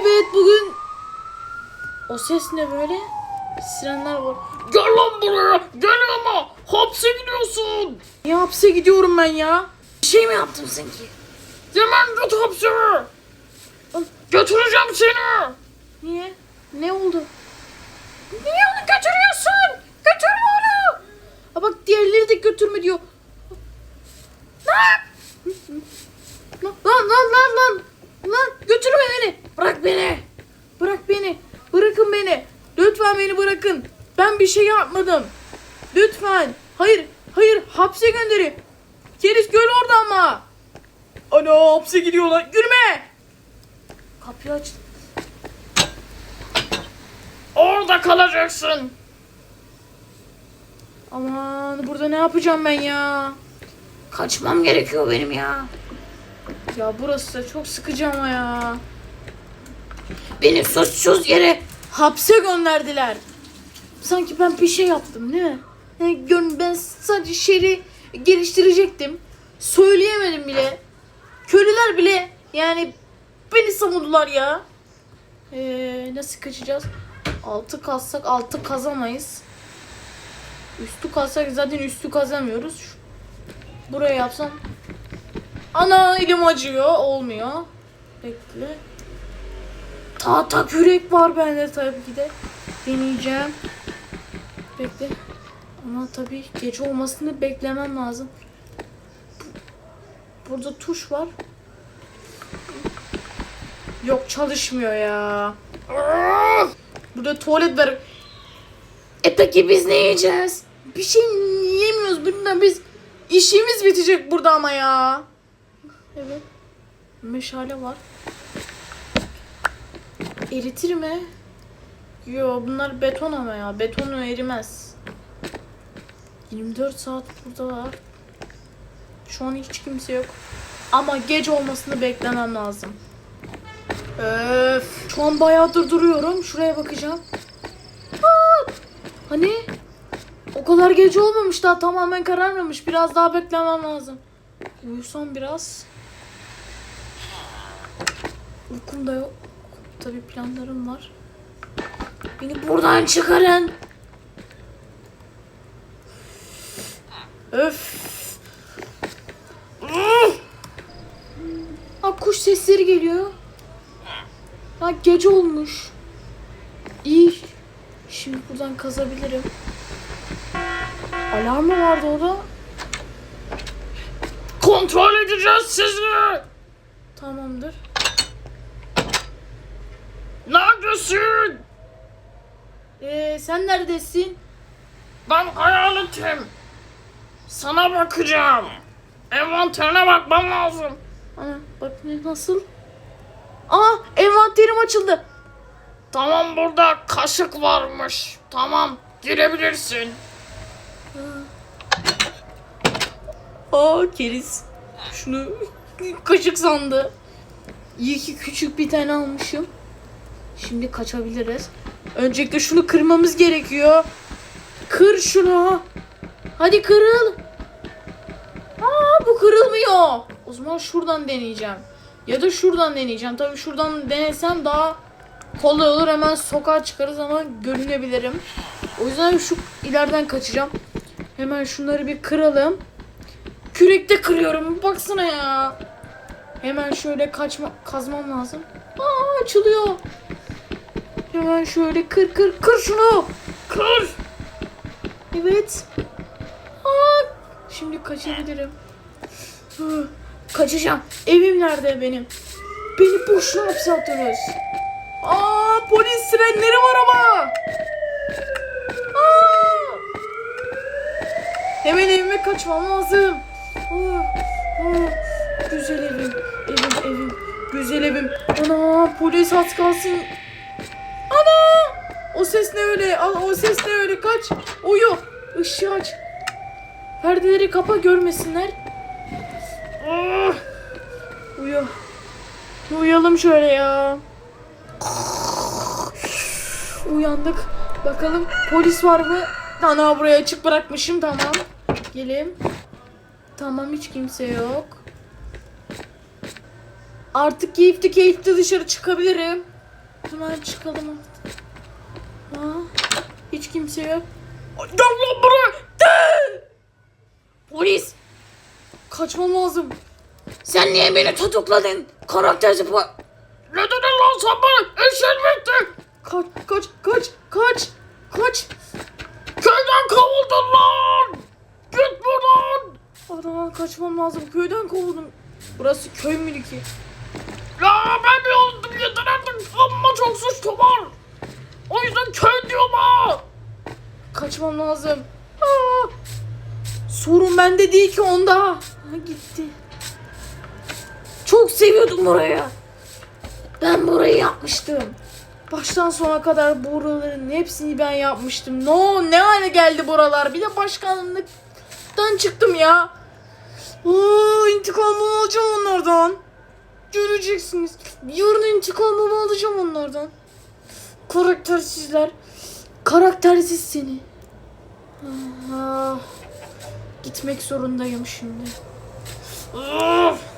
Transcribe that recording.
Evet bugün o ses ne böyle? Sirenler var. Gel lan buraya. Gel ama. Hapse gidiyorsun. Niye hapse gidiyorum ben ya? Bir şey mi yaptım sanki? Hemen git hapse. Götüreceğim seni. Niye? Ne oldu? Niye onu götürüyorsun? Götürme onu. Ha bak diğerleri de götürme diyor. Lan lan lan lan lan. Lan götürme beni. Bırak beni. Bırak beni. Bırakın beni. Lütfen beni bırakın. Ben bir şey yapmadım. Lütfen. Hayır. Hayır. Hapse gönderi. Keris göl orada ama. Ana hapse gidiyorlar. Gülme. Kapıyı aç. Orada kalacaksın. Aman burada ne yapacağım ben ya? Kaçmam gerekiyor benim ya. Ya burası da çok sıkıcı ama ya. Beni suçsuz yere Hapse gönderdiler. Sanki ben bir şey yaptım değil mi? Ben sadece şeri geliştirecektim. Söyleyemedim bile. Köylüler bile yani beni savundular ya. Ee, nasıl kaçacağız? Altı kazsak altı kazamayız. Üstü kazsak zaten üstü kazamıyoruz. Buraya yapsam. Ana elim acıyor. Olmuyor. Bekle. Tahta kürek var bende tabii ki de. Deneyeceğim. Bekle. Ama tabii gece olmasını beklemem lazım. Bu- Burada tuş var. Yok çalışmıyor ya. Burada tuvalet var. E peki biz ne yiyeceğiz? Bir şey yiyemiyoruz. Bundan biz işimiz bitecek burada ama ya. Evet. Meşale var. Eritir mi? Yo bunlar beton ama ya. Betonu erimez. 24 saat buradalar. Şu an hiç kimse yok. Ama gece olmasını beklemem lazım. Öf. Şu an bayağıdır duruyorum. Şuraya bakacağım. Aa! Hani? O kadar gece olmamış daha tamamen kararmamış. Biraz daha beklemem lazım. Uyusam biraz. Uykum da yok. Tabii planlarım var. Beni buradan çıkarın. Öf. Ha kuş sesleri geliyor. Ha gece olmuş. İyi. Şimdi buradan kazabilirim. Alarm mı vardı orada? kontrol edeceğiz sizi. Tamamdır. Neredesin? Ee, sen neredesin? Ben hayaletim. Sana bakacağım. Envanterine bakmam lazım. Ana bak ne nasıl? Aa envanterim açıldı. Tamam burada kaşık varmış. Tamam girebilirsin. Aa keriz. Şunu kaşık sandı. İyi ki küçük bir tane almışım. Şimdi kaçabiliriz. Öncelikle şunu kırmamız gerekiyor. Kır şunu. Hadi kırıl. Aa bu kırılmıyor. O zaman şuradan deneyeceğim. Ya da şuradan deneyeceğim. Tabii şuradan denesem daha kolay olur. Hemen sokağa çıkarız ama görünebilirim. O yüzden şu ileriden kaçacağım. Hemen şunları bir kıralım. Kürekte kırıyorum. Baksana ya. Hemen şöyle kaçma kazmam lazım. Aa açılıyor. Hemen şöyle kır kır kır şunu. Kır. Evet. Aa, şimdi kaçabilirim. Kaçacağım. Evim nerede benim? Beni boşuna hapse attınız. Aa polis sirenleri var ama. Aa! Hemen evime kaçmam lazım. Aa, aa, güzel evim. Evim evim. Güzel evim. Ana polis az kalsın. Ses ne öyle? Al o ses ne öyle? Kaç. Uyu. Işığı aç. Perdeleri kapa görmesinler. Ah! Uyu. Uyuyalım şöyle ya. Uyandık. Bakalım polis var mı? Ana buraya açık bırakmışım tamam. Gelin. Tamam hiç kimse yok. Artık keyifli keyifli dışarı çıkabilirim. Hemen çıkalım artık. Hiç kimse yok. Gel lan buraya. Polis! Kaçmam lazım. Sen niye beni tutukladın? Karaktersiz po- Ne dedin lan sen bana? Eşek bitti. Kaç, kaç, kaç, kaç, kaç. Köyden kovuldun lan. Git buradan. Aradan kaçmam lazım. Köyden kovuldum. Burası köy mülkü. Ya ben bir oldum yeter artık. Amma çok suçlu var. O yüzden köy diyorum ha. Kaçmam lazım. Aa! Sorun bende değil ki onda. Gitti. Çok seviyordum burayı. Ben burayı yapmıştım. Baştan sona kadar buraların hepsini ben yapmıştım. No, ne hale geldi buralar? Bir de başkanlıktan çıktım ya. Oo, intikamımı alacağım onlardan. Göreceksiniz. Yarın intikamımı alacağım onlardan. Karaktersizler. Karaktersiz seni. Ah, gitmek zorundayım şimdi. Of!